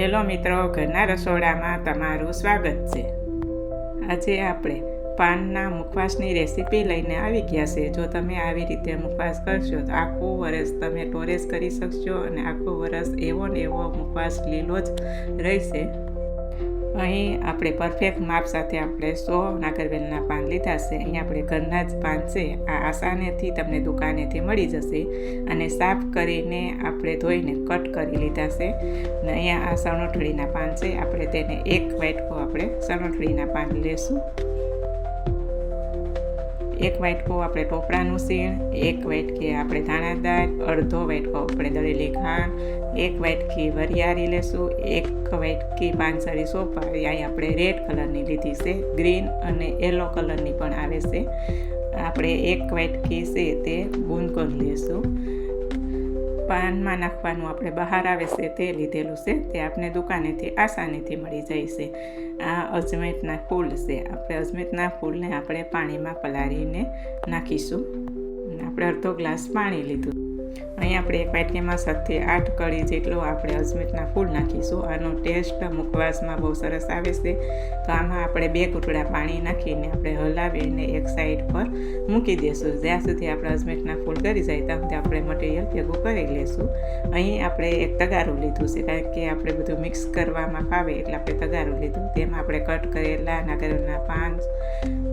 Hello મિત્રો, ઘરના રસોડામાં તમારું સ્વાગત છે. આજે આપણે પાનના મુખવાસની રેસીપી લઈને આવી ગયા છે. જો તમે આવી રીતે મુખવાસ કરશો તો આખું વરસ તમે ટોરેસ કરી શકશો અને આખું વરસ એવો ને એવો મુખવાસ લીલો જ રહેશે. અહીં આપણે પરફેક્ટ માપ સાથે આપણે સો નાગરવેલના પાન લીધા છે. અહીં આપણે ઘરના જ પાન છે. આ આસાનેથી તમને દુકાનેથી મળી જશે અને સાફ કરીને આપણે ધોઈને કટ કરી લીધા છે. અને અહીંયા આ સણોઠળીના પાન છે. આપણે તેને એક વાટકો આપણે સણોઠળીના પાન લેશું. એક વાટકો આપણે ટોપરાનું સીણ એક વાટકી આપણે ધાણાદાર, અડધો વાટકો આપણે દળેલી ખાંડ, એક વાટકી વરિયાળી લેશું એક વાટકી પાંસળી સોપારી. આપણે રેડ કલરની લીધી છે, ગ્રીન અને યલો કલરની પણ આવે છે. આપણે એક વાટકી છે તે બૂંદકોન લેશું. પાનમાં નાખવાનું આપણે બહાર આવે છે તે લીધેલું છે તે આપણે દુકાનેથી આસાનીથી મળી જાય છે. આ અજમેટના ફૂલ છે. આપણે અજમેટના ફૂલને આપણે પાણીમાં પલાળીને નાખીશું. આપણે અડધો ગ્લાસ પાણી લીધું. અહીં આપણે એક વાટકીમાં સાતથી આઠ કળી જેટલો આપણે અજમેટના ફૂલ નાખીશું. આનો ટેસ્ટ મુખવાસમાં બહુ સરસ આવે છે. તો આમાં આપણે બે ઘૂંટડા પાણી નાખીને આપણે હલાવીને એક સાઈડ પર મૂકી દઈશું જ્યાં સુધી આપણે અજમેટના ફૂલ કરી જાય ત્યાં સુધી આપણે મટીરિયલ ભેગું કરી લઈશું અહીં આપણે એક તગારું લીધું છે, કારણ કે આપણે બધું મિક્સ કરવામાં ફાવે એટલે આપણે તગારું લીધું. તેમાં આપણે કટ કરેલા નાગરના પાન,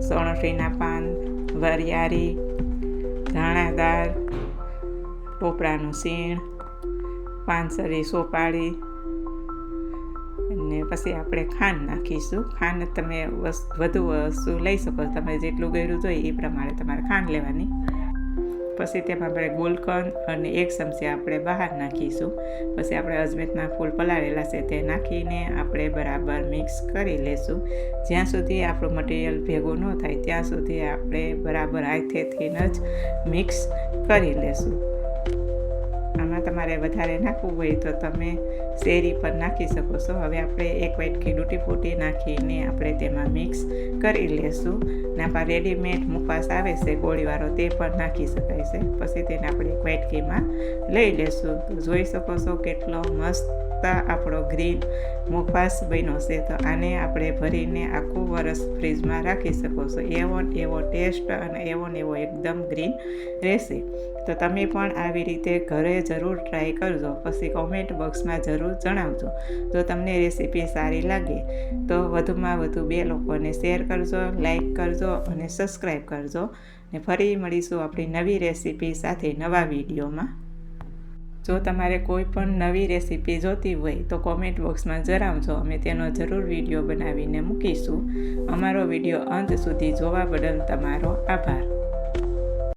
સોણઠીના પાન, વરિયાળી ધાણાદાર ટોપરાનું સીણ પાંસરી સોપાળી અને પછી આપણે ખાંડ નાખીશું. ખાંડ તમે વધુ વસ્તુ લઈ શકો. તમે જેટલું ગળ્યું જોઈએ એ પ્રમાણે તમારે ખાંડ લેવાની. પછી તેમાં આપણે ગુલકંદ અને એક ચમચી આપણે બહાર નાખીશું. પછી આપણે અજમેતના ફૂલ પલાળેલા છે તે નાખીને આપણે બરાબર મિક્સ કરી લેશું. જ્યાં સુધી આપણું મટીરિયલ ભેગું ન થાય ત્યાં સુધી આપણે બરાબર હાથેથી જ મિક્સ કરી લેશું. તમારે વધારે નાખવું હોય તો તમે શેરી પર નાખી શકો છો. હવે આપણે એક વાટકી ડૂટી ફૂટી નાખીને આપણે તેમાં મિક્સ કરી લેશું. ને આપણા રેડીમેડ મુખવાસ આવે છે, ગોળીવાળો તે પણ નાખી શકાય છે. પછી તેને આપણે એક વાટકીમાં લઈ લેશું. જોઈ શકો છો કેટલો મસ્ત આપણો ગ્રીન મુખવાસ બન્યો છે. તો આને આપણે ભરીને આખું વરસ ફ્રીજમાં રાખી શકો છો. એવો એવો ટેસ્ટ અને એવો ને એવો એકદમ ગ્રીન રહેશે. તો તમે પણ આવી રીતે ઘરે ટ્રાય કરજો. પછી કોમેન્ટ બોક્સમાં જરૂર જણાવજો. જો તમને રેસીપી સારી લાગે, તો વધુમાં વધુ બે લોકોને શેર કરજો લાઈક કરજો અને સબસ્ક્રાઈબ કરજો. ને ફરી મળીશું આપણી નવી રેસીપી સાથે નવા વિડીયોમાં. જો તમારે કોઈ પણ નવી રેસીપી જોતી હોય, તો કોમેન્ટ બોક્સમાં જણાવજો. અમે તેનો જરૂર વીડિયો બનાવીને મૂકીશું. અમારો વીડિયો અંત સુધી જોવા બદલ તમારો આભાર.